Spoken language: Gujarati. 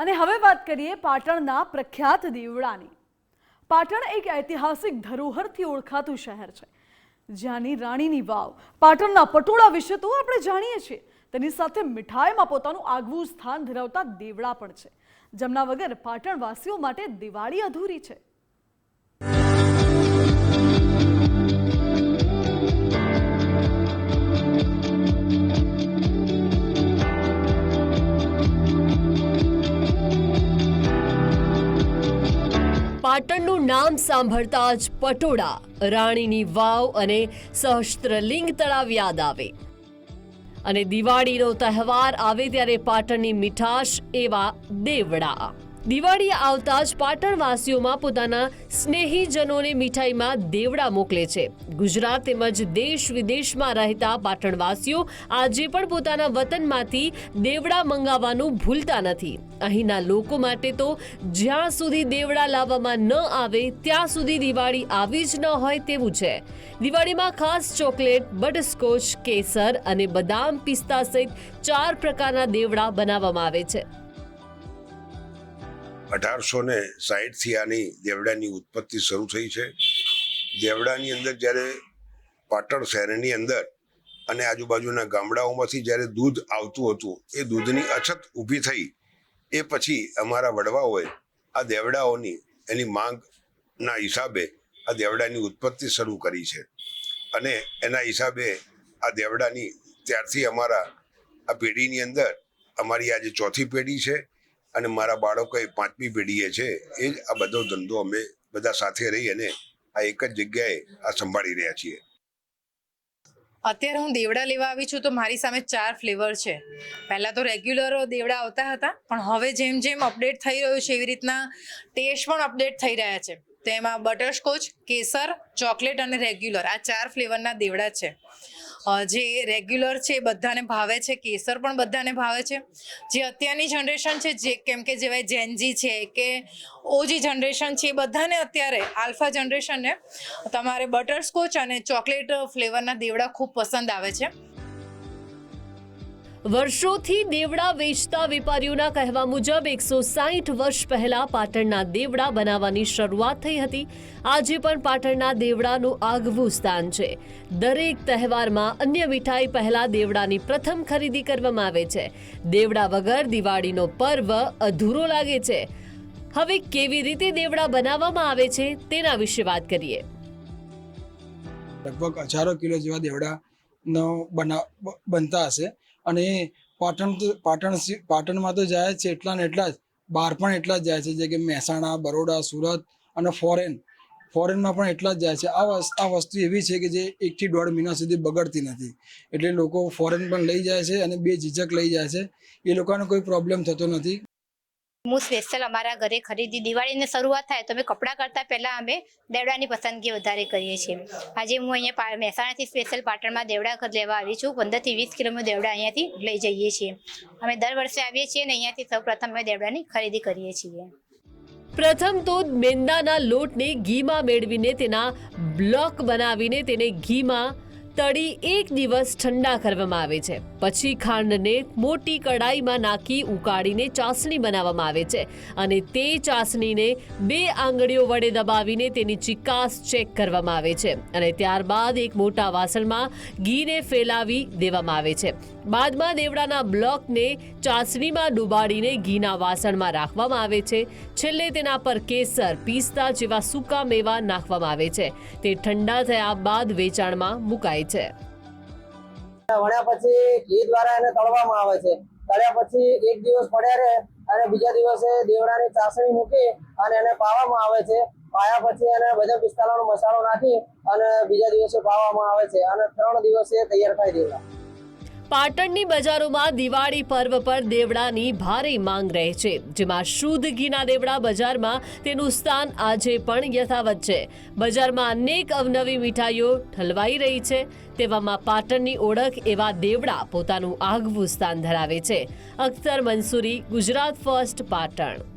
અને હવે વાત કરીએ પાટણના પ્રખ્યાત દીવડાની. પાટણ એક ઐતિહાસિક ધરોહરથી ઓળખાતું શહેર છે. જ્યાંની રાણીની વાવ પાટણના પટોળા વિશે તો આપણે જાણીએ છીએ. તેની સાથે મીઠાઈમાં પોતાનું આગવું સ્થાન ધરાવતા દેવડા પણ છે. જેમના વગર પાટણવાસીઓ માટે દિવાળી અધૂરી છે. પાટણનું નામ સાંભળતા જ પટોળા, રાણીની વાવ અને સહસ્ત્રલિંગ તળાવ યાદ આવે. અને દિવાળીનો તહેવાર આવે ત્યારે પાટણની મીઠાશ એવા દેવડા. દિવાળી આવતા જ પાટણવાસીઓમાં પોતાના સ્નેહીજનોને મીઠાઈમાં દેવડા મોકલે છે. ગુજરાત તેમજ દેશ વિદેશમાં રહેતા પાટણવાસીઓ આજે પણ પોતાના વતનમાંથી દેવડા મંગાવવાનું ભૂલતા નથી. અહીંના લોકો માટે તો જ્યાં સુધી દેવડા લાવવામાં ન આવે, ત્યાં સુધી દિવાળી આવી જ ન હોય તેવું છે. દિવાળીમાં ખાસ ચોકલેટ, બટરસ્કોચ, કેસર અને બદામ પિસ્તા સહિત ચાર પ્રકારના દેવડા બનાવવામાં આવે છે. અઢારસો ને સાહીઠથી આની દેવડાની ઉત્પત્તિ શરૂ થઈ છે. દેવડાની અંદર જ્યારે પાટણ શહેરની અંદર અને આજુબાજુના ગામડાઓમાંથી જ્યારે દૂધ આવતું હતું, એ દૂધની અછત ઊભી થઈ, એ પછી અમારા વડવાઓએ આ દેવડાઓની એની માંગના હિસાબે આ દેવડાની ઉત્પત્તિ શરૂ કરી છે. અને એના હિસાબે આ દેવડાની ત્યારથી અમારા આ પેઢીની અંદર અમારી આજે ચોથી પેઢી છે અને મારા બાળકો એ પાંચમી પેઢીએ છે, એ જ આ બધો ધંધો અમે બધા સાથે રહી અને આ એક જ જગ્યાએ આ સંભાળી રહ્યા છીએ. અત્યારે હું દેવડા લેવા આવી છું તો મારી સામે ચાર ફ્લેવર છે. પહેલાં તો રેગ્યુલર દેવડા આવતા હતા, પણ હવે જેમ જેમ અપડેટ થઈ રહ્યું છે એવી રીતના ટેસ્ટ પણ અપડેટ થઈ રહ્યા છે. તેમાં બટરસ્કોચ, કેસર, ચોકલેટ અને રેગ્યુલર. આ ચાર ફ્લેવરના દેવડા છે. જે રેગ્યુલર છે એ બધાને ભાવે છે, કેસર પણ બધાને ભાવે છે. જે અત્યારની જનરેશન છે, જે કેમ કે જેવાય જેનજી છે, કે ઓજી જનરેશન છે, એ બધાને અત્યારે આલ્ફા જનરેશનને તમારે બટરસ્કોચ અને ચોકલેટ ફ્લેવરના દેવડા ખૂબ પસંદ આવે છે. વર્ષોથી દેવડા વેચતા વેપારીઓના કહેવા મુજબ એકસો સાહીઠ વર્ષ પહેલા પાટણના દેવડા બનાવવાની શરૂઆત થઈ હતી. આજે પણ પાટણના દેવડાનું આગવું સ્થાન છે. દરેક તહેવારમાં અન્ય મીઠાઈ પહેલા દેવડાની પ્રથમ ખરીદી કરવામાં આવે છે. દેવડા વગર દિવાળીનો પર્વ અધૂરો લાગે છે. હવે કેવી રીતે દેવડા બનાવવામાં આવે છે તેના વિશે વાત કરીએ. લગભગ હજારો કિલો જેવા દેવડાનો બના, બ- બનતા હશે. અને પાટણ તો પાટણ પાટણમાં તો જાય છે એટલા ને એટલા જ. બહાર પણ એટલા જ જાય છે, જે કે મહેસાણા, બરોડા, સુરત અને ફોરેન. ફોરેનમાં પણ એટલા જ જાય છે. આ આ વસ્તુ એવી છે કે જે એકથી દોઢ મહિના સુધી બગડતી નથી. એટલે લોકો ફોરેન પણ લઈ જાય છે અને બે ઝીઝક લઈ જાય છે. એ લોકોને કોઈ પ્રોબ્લેમ થતો નથી. હું સ્પેશિયલ અમારા ઘરે ખરીદી, દિવાળીની શરૂઆત થાય તો અમે કપડાં કરતાં પહેલાં અમે દેવડાની પસંદગી વધારે કરીએ છીએ. આજે હું અહીંયા મહેસાણાથી સ્પેશિયલ પાટણમાં દેવડા લેવા આવી છું. પંદરથી વીસ કિલોમીટર દેવડા અહીંયાથી લઈ જઈએ છીએ. અમે દર વર્ષે આવીએ છીએ અને અહીંયાથી સૌ પ્રથમ અમે દેવડાની ખરીદી કરીએ છીએ. પ્રથમ તો મેંદાના લોટને ઘીમાં મેળવીને તેના બ્લોક બનાવીને તેને ઘીમાં તળી એક દિવસ ઠંડા કરવામાં આવે છે. પછી ખાંડને મોટી કડાઈમાં નાખી ઉકાળીને ચાસણી બનાવવામાં આવે છે અને તે ચાસણીને બે આંગળીઓ વડે દબાવીને તેની ચિકાસ ચેક કરવામાં આવે છે અને ત્યારબાદ એક મોટા વાસણમાં ઘીને ફેલાવી દેવામાં આવે છે. બાદમાં દેવડાના બ્લોકને ચાસણીમાં ડુબાડીને ઘીના વાસણમાં રાખવામાં આવે છે. છેલ્લે તેના પર કેસર પિસ્તા જેવા સૂકા મેવા નાખવામાં આવે છે. તે ઠંડા થયા બાદ વેચાણમાં મુકાય છે. વણ્યા પછી ઘી દ્વારા એને તળવામાં આવે છે. તળ્યા પછી એક દિવસ પડ્યા રહે અને બીજા દિવસે દેવડાની ચાસણી મૂકી અને એને પાવામાં આવે છે. પાયા પછી એને બધા પિસ્તાલાનો મસાલો નાખી અને બીજા દિવસે પાવામાં આવે છે અને ત્રણ દિવસે તૈયાર થાય દેવડા પાટણની બજારોમાં દિવાળી પર્વ પર દેવડાની ભારે માંગ રહે છે, જેમાં શુદ્ધ ઘીના દેવડા બજારમાં તેનું સ્થાન આજે પણ યથાવત છે. બજારમાં અનેક અવનવી મીઠાઈઓ ઠલવાઈ રહી છે, તેવામાં પાટણની ઓળખ એવા દેવડા પોતાનું આગવું સ્થાન ધરાવે છે. અખ્તર મંસૂરી, ગુજરાત ફર્સ્ટ, પાટણ.